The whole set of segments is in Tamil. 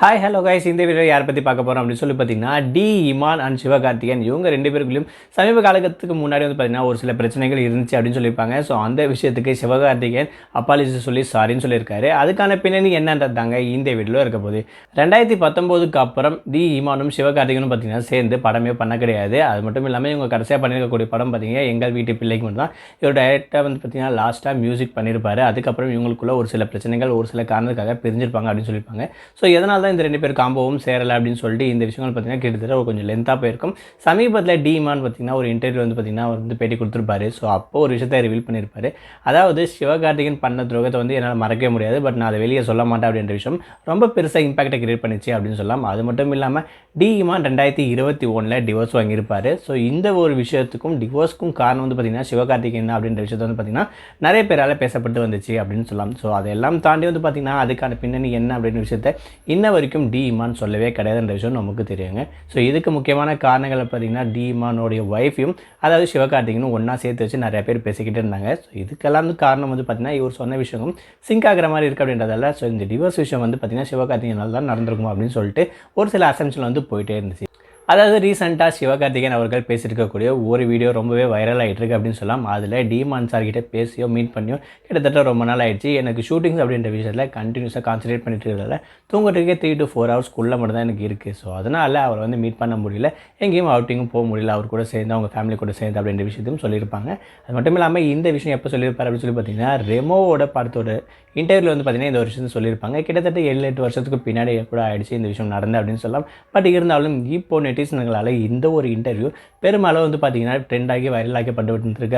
ஹாய் ஹலோ கைஸ் இந்த வீடியோ யாரை பற்றி பார்க்க போகிறோம் அப்படின்னு சொல்லி பார்த்தீங்கன்னா டி. இமான் அண்ட் சிவகார்த்திகன் இவங்க ரெண்டு பேருக்குள்ளேயும் சமீப காலத்துக்கு முன்னாடி வந்து பார்த்தீங்கன்னா ஒரு சில பிரச்சனைகள் இருந்துச்சு அப்படின்னு சொல்லியிருப்பாங்க. ஸோ அந்த விஷயத்துக்கு சிவகார்த்திகேயன் அப்பாலிசி சொல்லி சாரின்னு சொல்லியிருக்காரு. அதுக்கான பின்னணி என்னன்றது தாங்க இந்த வீடியோவில் இருக்க போது ரெண்டாயிரத்தி பத்தொம்போதுக்கு அப்புறம் டி. இமானும் சிவகார்த்திகனும் பார்த்தீங்கன்னா சேர்ந்து படமே பண்ண கிடையாது. அது மட்டும் இல்லாமல் இவங்க கடைசியாக பண்ணியிருக்கக்கூடிய படம் பார்த்தீங்கன்னா எங்கள் வீட்டு பிள்ளைக்கு மட்டும் தான் இவர் டைரெக்டாக வந்து பார்த்தீங்கன்னா லாஸ்ட்டாக மியூசிக் பண்ணியிருப்பாரு அதுக்கப்புறம் இவங்களுக்குள்ள ஒரு சில பிரச்சனைகள் ஒரு சில காரணத்துக்காக பிரிஞ்சிருப்பாங்க அப்படின்னு சொல்லியிருப்பாங்க. ஸோ எதனால் தான் இந்த ரெண்டு பேர் காம்போவும் சேரலை அப்படின்னு சொல்லிட்டு இந்த விஷயங்கள் பார்த்தீங்கன்னா கிட்டத்தட்ட கொஞ்சம் லென்த்தாக போயிருக்கும். சமீபத்தில் டிமான் பார்த்தீங்கன்னா ஒரு இன்டர்வியூ வந்து பார்த்தீங்கன்னா அவர் வந்து பேட்டி கொடுத்துருப்பாரு. ஸோ அப்போ ஒரு விஷயத்தை ரிவீல் பண்ணியிருப்பாரு. அதாவது சிவகார்த்திகேயன் பண்ண துரோகத்தை வந்து என்னால் மறக்கவே முடியாது. பட் நான் அதை வெளியே சொல்ல மாட்டேன் அப்படின்ற விஷயம் ரொம்ப பெருசாக இம்பாக்டை கிரியேட் பண்ணிச்சு அப்படின்னு சொல்லலாம். அது மட்டும் இல்லாமல் டிஇமான் ரெண்டாயிரத்தி இருபத்தி ஒன்றில் டிவோர்ஸ் வாங்கியிருப்பார். ஸோ இந்த ஒரு விஷயத்துக்கும் டிவோர்ஸ்க்கும் காரணம் வந்து பார்த்தீங்கன்னா சிவகார்த்திகேயன் அப்படின்ற விஷயத்தை வந்து பார்த்தீங்கன்னா நிறைய பேரால் பேசப்பட்டு வந்துச்சு அப்படின்னு சொல்லலாம். ஸோ அதெல்லாம் தாண்டி வந்து பார்த்தீங்கன்னா அதுக்கான பின்னணி என்ன அப்படின்ற விஷயத்தை இன்ன வரைக்கும் டி சொல்லவே கிடையாதுன்ற விஷயம் நமக்கு தெரியுங்க. ஸோ இதுக்கு முக்கியமான காரணங்களை பார்த்தீங்கன்னா டிஇமானுடைய ஒய்ஃபையும் அதாவது சிவகார்த்திகனும் ஒன்றா சேர்த்து வச்சு நிறைய பேர் பேசிக்கிட்டு இருந்தாங்க. ஸோ இதுக்கெல்லாம் வந்து காரணம் வந்து பார்த்தீங்கன்னா இவர் சொன்ன விஷயம் சிங்க் ஆகிற மாதிரி இருக்குது அப்படின்றதால ஸோ இந்த டிவோர்ஸ் விஷயம் வந்து பார்த்தீங்கன்னா சிவகார்த்திகனால் தான் நடந்திருக்கும் அப்படின்னு சொல்லிட்டு ஒரு சில அசம்ஷன் வந்து போயிட்டே இருந்துச்சு. அதாவது ரீசெண்டாக சிவகார்த்திகேயன் அவர்கள் பேசியிருக்கக்கூடிய ஒரு வீடியோ ரொம்பவே வைரல் ஆகிட்டு இருக்கு அப்படின்னு சொல்லலாம் அதில் டிமான் சார் கிட்ட பேசியோ மீட் பண்ணியோ கிட்டத்தட்ட ரொம்ப நாள் ஆயிடுச்சு. எனக்கு ஷூட்டிங்ஸ் அப்படின்ற விஷயத்தில் கண்டினியூஸாக கான்சன்ட்ரேட் பண்ணிட்டு இருக்கிறதால தூங்குறதுக்கே த்ரீ டு ஃபோர் ஹவர்ஸ்க்குள்ளே மட்டும் தான் எனக்கு இருக்குது ஸோ அதனால் அவரை வந்து மீட் பண்ண முடியல. எங்கேயும் அவுட்டிங்கும் போக முடியல. அவர் கூட சேர்ந்து அவங்க ஃபேமிலி கூட சேர்ந்து அப்படின்ற விஷயத்தையும் சொல்லியிருப்பாங்க. அது மட்டும் இல்லாமல் இந்த விஷயம் எப்போ சொல்லியிருப்பார் அப்படின்னு சொல்லி பார்த்தீங்கன்னா ரெமோவோட படத்தோட இன்டர்வியூவில் வந்து பார்த்தீங்கன்னா இந்த விஷயம் சொல்லியிருப்பாங்க. கிட்டத்தட்ட ஏழு எட்டு வருஷத்துக்கு பின்னாடி கூட ஆயிடுச்சு இந்த விஷயம் நடந்து அப்படின்னு சொல்லலாம் பட் இருந்தாலும் இப்போ நெட்டிசன்களால் இந்த ஒரு இன்டர்வியூ பெருமளவு வந்து பார்த்தீங்கன்னா ட்ரெண்ட் ஆகி வைரல்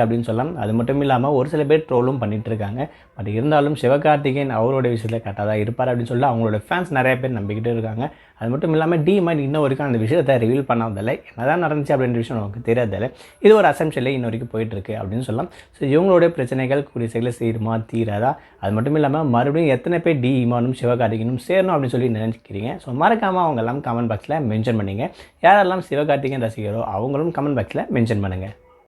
அப்படின்னு சொல்லலாம். அது மட்டும் இல்லாமல் ஒரு சில பேர் ட்ரோலும் பண்ணிகிட்ருக்காங்க பட் இருந்தாலும் சிவகார்த்திகேயன் அவரோட விஷயத்தில் கரெக்டாக தான் இருப்பார் அப்படின்னு சொல்லி அவங்களோட ஃபேன்ஸ் நிறைய பேர் நம்பிக்கிட்டு இருக்காங்க. அது மட்டும் இல்லாமல் டி மைண்ட் இன்ன வரைக்கும் அந்த விஷயத்தை ரிவீல் பண்ணாததில்லை. என்னதான் நடந்துச்சு அப்படின்ற விஷயம் நமக்கு தெரியாதில்லை இது ஒரு அசம்ஷனில் இன்ன வரைக்கும் போயிட்டுருக்கு அப்படின்னு சொல்லலாம். ஸோ இவங்களோட பிரச்சனைகள் கூடிய செயலில் தீருமா தீராதா? அது மட்டும் இல்லாமல் மறுபடியும் எத்தனை பேர் டி இமானும் சிவகார்த்திகனும் சேரணும் அப்படின்னு சொல்லி நினைக்கிறீங்க? ஸோ மறக்காமல் அவங்க எல்லாம் கமெண்ட் பாக்ஸில் மென்ஷன் பண்ணிங்க. யாரெல்லாம் சிவகார்த்திகேயன் ரசிகரோ அவங்களும் கமெண்ட் பாக்ஸில் மென்ஷன் பண்ணுங்கள்